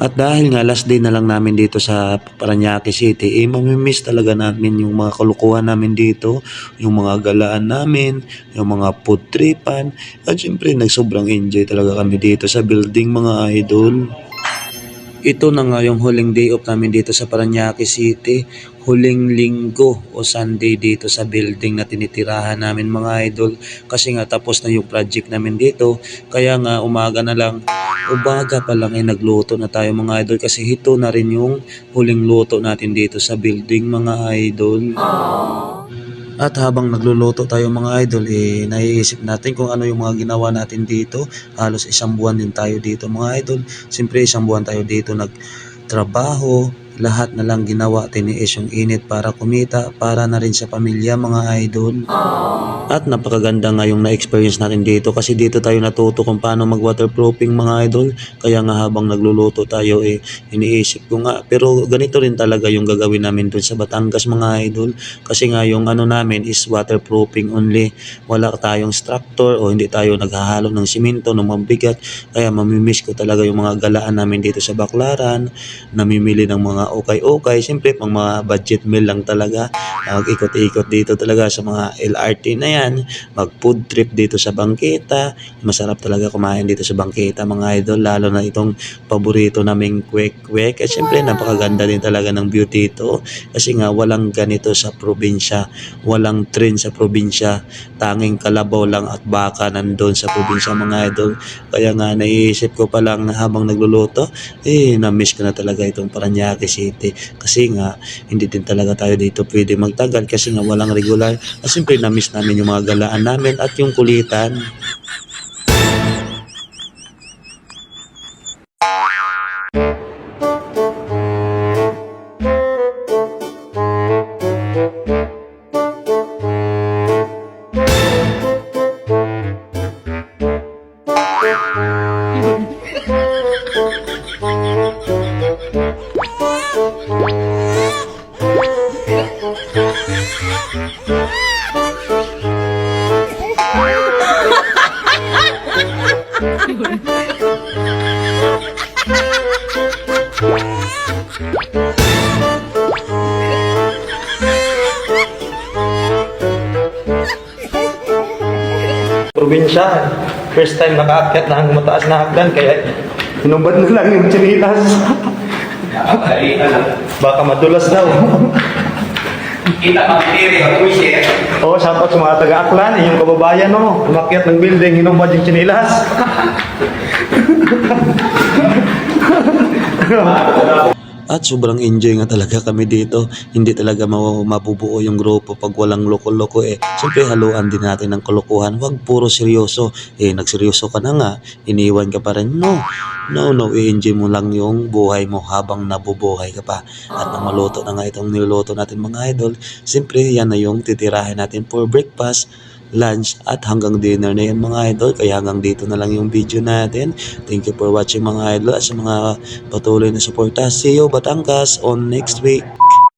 At dahil nga last day na lang namin dito sa Paranaque City, eh mamimiss talaga namin yung mga kalukuhan namin dito, yung mga galaan namin, yung mga food tripan, at syempre nagsobrang enjoy talaga kami dito sa building mga idol. Ito na nga yung huling day off namin dito sa Paranaque City. Huling linggo o Sunday dito sa building na tinitirahan namin mga idol. Kasi nga tapos na yung project namin dito. Kaya nga umaga na lang, umaga pa lang ay nagluto na tayo mga idol. Kasi ito na rin yung huling luto natin dito sa building mga idol. At habang nagluluto tayo mga idol, eh, naiisip natin kung ano yung mga ginawa natin dito. Halos isang buwan din tayo dito mga idol. Siyempre isang buwan tayo dito nagtrabaho. Lahat na lang ginawa, tiniis yung init para kumita, para na rin sa pamilya mga idol. At napakaganda nga yung na-experience natin dito kasi dito tayo natuto kung paano mag-waterproofing mga idol. Kaya nga habang nagluluto tayo eh iniisip ko nga. Pero ganito rin talaga yung gagawin namin dun sa Batangas mga idol. Kasi nga yung ano namin is waterproofing only. Wala tayong structure o hindi tayo naghahalo ng simento ng mabigat. Kaya mamimiss ko talaga yung mga galaan namin dito sa Baklaran. Namimili ng mga okay-okay. Siyempre pang mga budget meal lang talaga. Mag-ikot-ikot dito talaga sa mga LRT na yan. Mag-food trip dito sa bangketa. Masarap talaga kumain dito sa bangketa mga idol. Lalo na itong paborito naming kwek-kwek. At syempre napakaganda din talaga ng view dito. Kasi nga walang ganito sa probinsya. Walang train sa probinsya. Tanging kalabaw lang at baka nandun sa probinsya mga idol. Kaya nga naiisip ko pa lang habang nagluluto, eh na-miss ko na talaga itong Paranaque City. Kasi nga hindi din talaga tayo dito pwede magtagal kasi nga walang regular. At siyempre na-miss namin yung mga galaan namin at yung kulitan. probinsya. First time nakaakyat na ang mataas na hagdan, kaya hinubad na lang yung chinilas. Baka madulas daw. Kita magtiri, mag-share. Oo, oh, shoutout sa mga taga-aklan, yung kababayan, no? Umakyat ng building, hinubad yung chinilas. At sobrang enjoy nga talaga kami dito. Hindi talaga ma- mabubuo yung grupo pag walang loko-loko eh. Siyempre haluan din natin ng kalokohan. Huwag puro seryoso. Eh nagseryoso ka na nga, iniwan ka pa rin. No, no, no. I-enjoy mo lang yung buhay mo habang nabubuhay ka pa. At nang maluto na nga itong niluluto natin mga idol, siyempre yan na yung titirahin natin for breakfast lunch at hanggang dinner na yan mga idol. Kaya hanggang dito na lang yung video natin. Thank you for watching mga idol at sa mga patuloy na suporta. See you Batangas on next week.